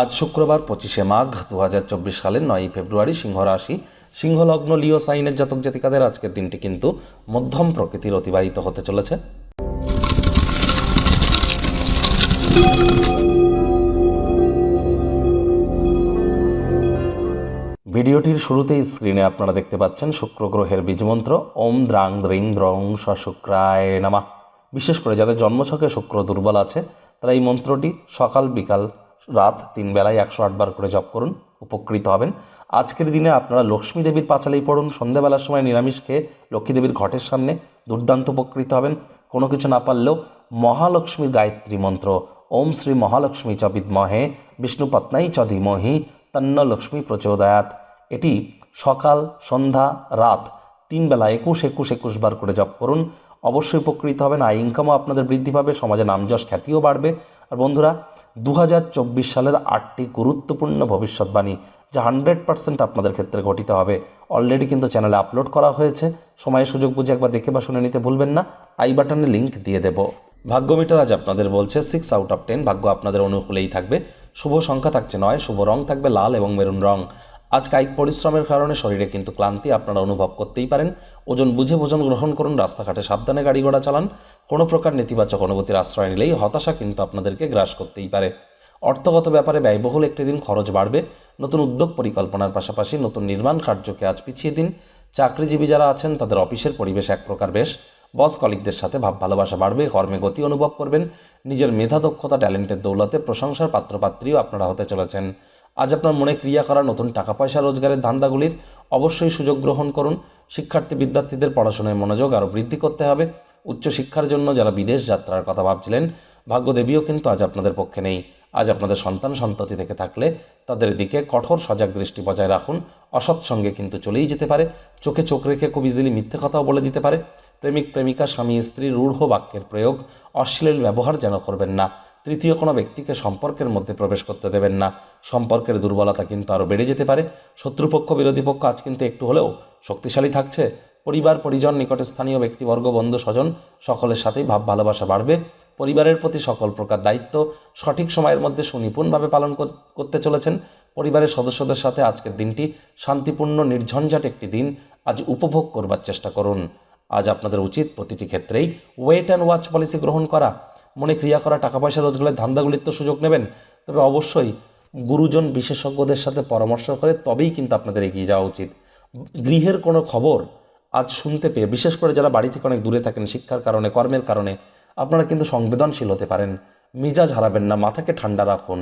আজ শুক্রবার পঁচিশে মাঘ দু হাজার চব্বিশ সালের নয়ই ফেব্রুয়ারি সিংহ রাশি, সিংহলগ্ন, লিও সাইনের জাতক জাতিকাদের আজকের দিনটি কিন্তু মধ্যম প্রকৃতির অতিবাহিত হতে চলেছে। ভিডিওটির শুরুতেই স্ক্রিনে আপনারা দেখতে পাচ্ছেন শুক্র গ্রহের বীজমন্ত্র, ওম দ্রাং দ্রিং দ্রং শুক্রায় নামা। বিশেষ করে যাদের জন্মছকে শুক্র দুর্বল আছে, তারা এই মন্ত্রটি সকাল বিকাল রাত তিন বেলায় একশো আটবার করে জপ করুন, উপকৃত হবেন। আজকের দিনে আপনারা লক্ষ্মী দেবীর পাঁচালেই পড়ুন, সন্ধ্যাবেলার সময় নিরামিষ খেয়ে লক্ষ্মী দেবীর ঘটের সামনে দুর্দান্ত উপকৃত হবেন। কোনো কিছু না পারলেও মহালক্ষ্মীর গায়ত্রী মন্ত্র, ওম শ্রী মহালক্ষ্মী চ বিদ্মহে, বিষ্ণু পত্নাই চ তন্ন লক্ষ্মী প্রচোদয়াত। এটি সকাল, সন্ধ্যা, রাত তিন বেলা একুশ একুশ একুশ বার করে জপ করুন। অবশ্যই উপকৃত হবেন, আয় ইনকামও আপনাদের বৃদ্ধি পাবে, সমাজে নামযশ খ্যাতিও বাড়বে। আর বন্ধুরা দু হাজার চব্বিশ সালের আটটি গুরুত্বপূর্ণ ভবিষ্যৎবাণী যা হান্ড্রেড পার্সেন্ট আপনাদের ক্ষেত্রে ঘটিত হবে। অলরেডি কিন্তু চ্যানেলে আপলোড করা হয়েছে। সময় সুযোগ বুঝে একবার দেখে বা শুনে নিতে ভুলবেন না। আই বাটনে লিঙ্ক দিয়ে দেব। ভাগ্য মিটার আজ আপনাদের বলছে সিক্স আউট অফ টেন ভাগ্য আপনাদের অনুকূলেই থাকবে। শুভ সংখ্যা থাকছে নয়, শুভ রং থাকবে লাল এবং মেরুন রং। আজ কায়িক পরিশ্রমের কারণে শরীরে কিন্তু ক্লান্তি, আপনারা অনুভব করতেই পারেন। ওজন বুঝে ভোজন গ্রহণ করুন, রাস্তাঘাটে সাবধানে গাড়ি ঘোড়া চালান। কোনো প্রকার নেতিবাচক অনুভূতির আশ্রয় নিলেই হতাশা কিন্তু আপনাদেরকে গ্রাস করতেই পারে। অর্থগত ব্যাপারে ব্যয়বহুল একটি দিন খরচ বাড়বে। নতুন উদ্যোগ পরিকল্পনার পাশাপাশি নতুন নির্মাণ কার্যকে আজ পিছিয়ে দিন। চাকরিজীবী যারা আছেন, তাদের অফিসের পরিবেশ এক প্রকার বেশ। বস কলিকদের সাথে ভাব ভালোবাসা বাড়বে, কর্মে গতি অনুভব করবেন। নিজের মেধা, দক্ষতা, ট্যালেন্টের দৌলতে প্রশংসার পাত্রপাত্রীও আপনারা হতে চলেছেন। আজ আপনার মনে ক্রিয়া করা নতুন টাকা পয়সা রোজগারের ধান্দাগুলির অবশ্যই সুযোগ গ্রহণ করুন। শিক্ষার্থী বিদ্যার্থীদের পড়াশোনায় মনোযোগ আরও বৃদ্ধি করতে হবে। উচ্চশিক্ষার জন্য যারা বিদেশ যাত্রার কথা ভাবছিলেন, ভাগ্যদেবীও কিন্তু আজ আপনাদের পক্ষে নেই। আজ আপনাদের সন্তান সন্ততি থেকে থাকলে তাদের দিকে কঠোর সজাগ দৃষ্টি বজায় রাখুন। অসৎ সঙ্গে কিন্তু চলেই যেতে পারে। চোখে চোখ রেখে খুব ইজিলি মিথ্যে কথাও বলে দিতে পারে। প্রেমিক প্রেমিকা, স্বামী স্ত্রী রূঢ় বাক্যের প্রয়োগ অশ্লীল ব্যবহার যেন করবেন না। তৃতীয় কোনো ব্যক্তিকে সম্পর্কের মধ্যে প্রবেশ করতে দেবেন না। সম্পর্কের দুর্বলতা কিন্তু আরও বেড়ে যেতে পারে। শত্রুপক্ষ, বিরোধী পক্ষ আজ কিন্তু একটু হলেও শক্তিশালী থাকছে। পরিবার, পরিজন, নিকটে স্থানীয় ব্যক্তিবর্গ, বন্ধু, স্বজন, সকলের সাথেই ভাব, ভালোবাসা বাড়বে। পরিবারের প্রতি সকল প্রকার দায়িত্ব সঠিক সময়ের মধ্যে সুনিপুণভাবে পালন করতে চলেছেন। পরিবারের সদস্যদের সাথে আজকের দিনটি শান্তিপূর্ণ, নির্ঝঞ্ঝাট একটি দিন। আজ উপভোগ করবার চেষ্টা করুন। আজ আপনাদের উচিত প্রতিটি ক্ষেত্রেই ওয়েট অ্যান্ড ওয়াচ পলিসি গ্রহণ করা। মনে ক্রিয়া করা টাকা পয়সা রোজগারের ধান্দাগুলির তো সুযোগ নেবেন। তবে অবশ্যই গুরুজন বিশেষজ্ঞদের সাথে পরামর্শ করে তবেই কিন্তু আপনাদের এগিয়ে যাওয়া উচিত। গৃহের কোনো খবর আজ শুনতে পেয়ে, বিশেষ করে যারা বাড়ি থেকে অনেক দূরে থাকেন, শিক্ষার কারণে, কর্মের কারণে, আপনারা কিন্তু সংবেদনশীল হতে পারেন। মেজাজ হারাবেন না, মাথাকে ঠান্ডা রাখুন।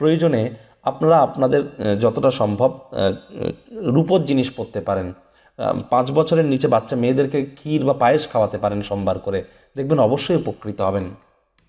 প্রয়োজনে আপনারা আপনাদের যতটা সম্ভব রূপোর জিনিস পরতে পারেন। পাঁচ বছরের নিচে বাচ্চা মেয়েদেরকে ক্ষীর বা পায়েস খাওয়াতে পারেন সোমবার করে। দেখবেন অবশ্যই উপকৃত হবেন।